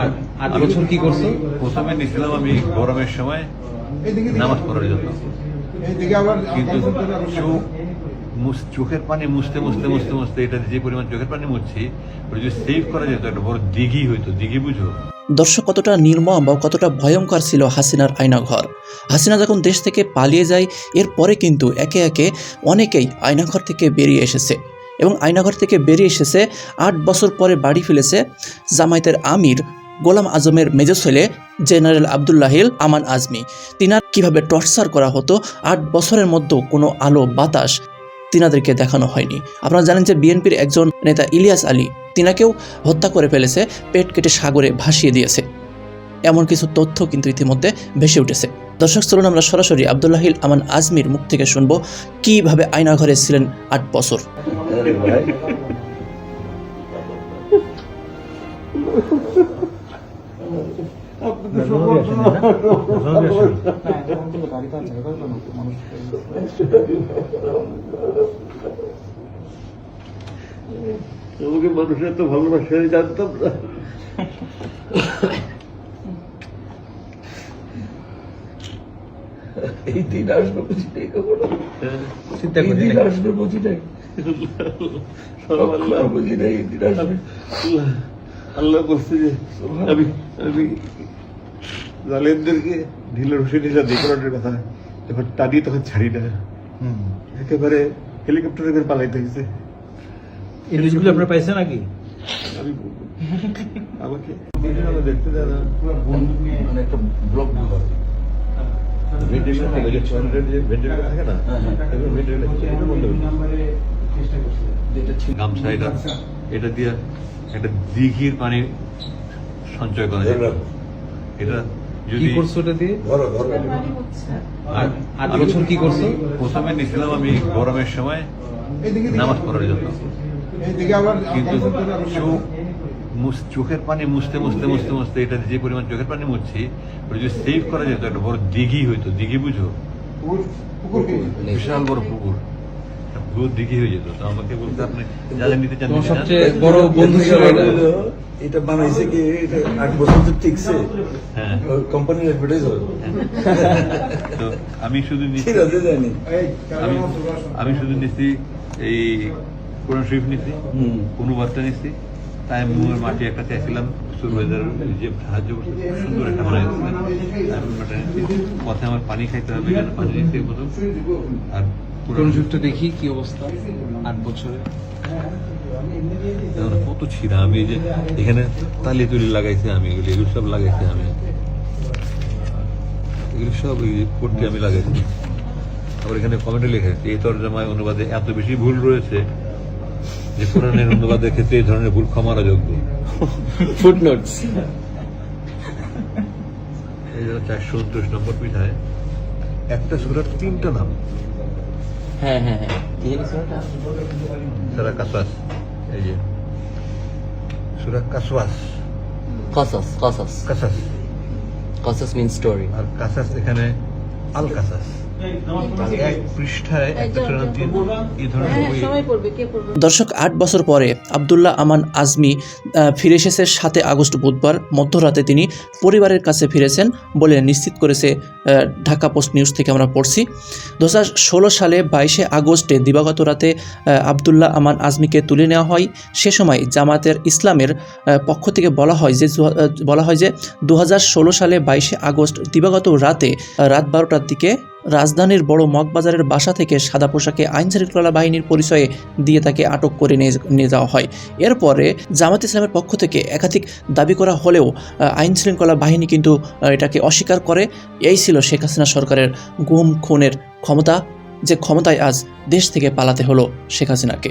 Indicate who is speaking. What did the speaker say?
Speaker 1: আর আট বছর কি করছ?
Speaker 2: প্রথমে নিয়েছিলাম আমি গরমের সময় নামাজ পড়ার জন্য। কিন্তু চোখ চোখের পানি মুছতে মুছতে মুছতে মুছতে এটা যে পরিমাণ চোখের পানি মুছছি ওটা যদি সেভ করা যেত একটা বড় দিঘি হইতো দিঘি বুঝো।
Speaker 3: দর্শক কতটা নির্মম বা কতটা ভয়ঙ্কর ছিল হাসিনার আয়নাঘর। হাসিনা যখন দেশ থেকে পালিয়ে যায় এরপরে কিন্তু একে একে অনেকেই আয়নাঘর থেকে বেরিয়ে এসেছে। এবং আয়নাঘর থেকে বেরিয়ে এসেছে আট বছর পরে বাড়ি ফেলেছে জামায়াতের আমির গোলাম আজমের মেজর ছেলে জেনারেল আবদুল্লাহিল আমান আজমি। তিনার কীভাবে টর্চার করা হতো, আট বছরের মধ্যেও কোনো আলো, বাতাস তিনাদেরকে দেখানো হয়নি। আপনারা জানেন যে বিএনপির একজন নেতা ইলিয়াস আলী, তিনাকেও হত্যা করে ফেলেছে, পেট কেটে সাগরে ভাসিয়ে দিয়েছে। এমন কিছু তথ্য কিন্তু ইতিমধ্যে ভেসে উঠেছে। দর্শক, চলুন আমরা সরাসরি আবদুল্লাহিল আমান আজমির মুখ থেকে শুনব, কীভাবে আয়নাঘরে ছিলেন আট বছর।
Speaker 2: আমাকে মানুষের এত ভালোবাসে জানতাম না
Speaker 4: এই দিন আসবে বুঝি নাই কখনো
Speaker 1: চিন্তা করি
Speaker 4: আসবে বুঝি নাই বুঝি নাই এই দিন আসবে
Speaker 2: আল্লাহ বলছে যে আমি আমি জালেমদেরকে ঢিলে রসে নিলাম দেকরাটের কথা যখন টানি তখন ছাড়ি না। একেবারে হেলিকপ্টারে করে পালাইতে হয়েছে
Speaker 1: এই নিউজগুলো আপনারা পাইছেন নাকি?
Speaker 2: আমি আমাকে দেখতে দেয় না।
Speaker 4: মানে একটা ব্লক
Speaker 2: ভেন্টিলেশন থাকে যে টয়লেটের যে ভেন্টিলেটর থাকে না ভেন্টিলেটর এটা বন্ধ
Speaker 4: যেটা ছিল।
Speaker 2: গামছা। এটা এটা দিয়ে একটা দিঘির পানি সঞ্চয় করা যায়। এটা যদি
Speaker 1: করছ ওটা দিয়ে?
Speaker 4: ধরো ধরো।
Speaker 2: আর
Speaker 1: বছর কি করছ?
Speaker 2: প্রথমে নিয়েছিলাম আমি গরমের সময় নামাজ পড়ার জন্য। কিন্তু চোখ চোখের পানি মুছতে মুছতে মুছতে মুছতে এটা যে পরিমাণ চোখের পানি মুছছি ওটা যদি সেভ করা যেত একটা বড় দিঘি হইতো। দিঘি বুঝো? বিশাল বড় পুকুর। হয়ে যেত। তো আমাকে বলতে আপনি যাদের নিতে চান
Speaker 1: তোমার
Speaker 2: নিতে চান।
Speaker 1: সবচেয়ে বড় বন্ধু ছিল এটা।
Speaker 4: এটা। বানাইছে কি? আট বছর তো টিকছে। কোম্পানির অ্যাডভার্টাইজ
Speaker 2: তো আমি শুধু
Speaker 4: জানি।
Speaker 2: আমি আমি নিচ্ছি এই কোরআন শরীফ নিচ্ছি
Speaker 4: হুম।
Speaker 2: অনুবাদটা নিচ্ছি। তাই মুয়ের মাটি একটা চাইছিলাম যে সাহায্য করছে সুন্দর একটা পথে আমার পানি খাইতে হবে পানি আর
Speaker 1: কোন দেখি কি অবস্থা? আট বছরে।
Speaker 2: কত ছিঁড়া? আমি এই যে এখানে তালি তুলি লাগাইছি আমি এগুলো এগুলো সব লাগাইছি আমি। এগুলো সব পট্টি আমি লাগাইছি। আবার এখানে কমেন্টে লেখা আছে এই তর্জমায় অনুবাদে এত বেশি ভুল রয়েছে যে কোরআনের অনুবাদের ক্ষেত্রে এই ধরনের ভুল ক্ষমার যোগ্য
Speaker 4: ফুটনোটস
Speaker 2: এই জন্য চারশো উনত্রিশ নম্বর পিঠায় একটা সুরার তিনটা নাম।
Speaker 3: হ্যাঁ হ্যাঁ হ্যাঁ?
Speaker 2: সারা কাসওয়াস এই যে। সুরা কাসওয়াস
Speaker 5: কাসাস কাসাস
Speaker 2: কাসাস
Speaker 5: কাসাস মিন স্টোরি
Speaker 2: আর কাসাস এখানে আল কাসাস
Speaker 3: দর্শক, আট বছর পরে আবদুল্লাহ আমান আজমি ফিরে এসেছে সাতে আগস্ট বুধবার। মধ্যরাতে তিনি পরিবারের কাছে ফিরেছেন বলে নিশ্চিত করেছে ঢাকা পোস্ট নিউজ থেকে আমরা পড়ছি। দু হাজার ষোলো সালে বাইশে আগস্টে দিবাগত রাতে আবদুল্লাহ আমান আজমিকে তুলে নেওয়া হয়। সে সময় জামাতের ইসলামের পক্ষ থেকে বলা হয় যে বলা হয় যে দু হাজার ষোলো সালে বাইশে আগস্ট দিবাগত রাতে রাত বারোটার দিকে রাজধানীর বড় মগবাজারের বাসা থেকে সাদা পোশাকে আইন শৃঙ্খলা বাহিনীর পরিচয়ে দিয়ে তাকে আটক করে নিয়ে যাওয়া হয়। এরপরে জামাত ইসলামের পক্ষ থেকে একাধিক দাবি করা হলেও আইন শৃঙ্খলা বাহিনী কিন্তু এটাকে অস্বীকার করে। এই ছিল শেখ হাসিনা সরকারের গুম, খুনের ক্ষমতা। যে ক্ষমতায় আজ দেশ থেকে পালাতে হলো শেখ হাসিনাকে।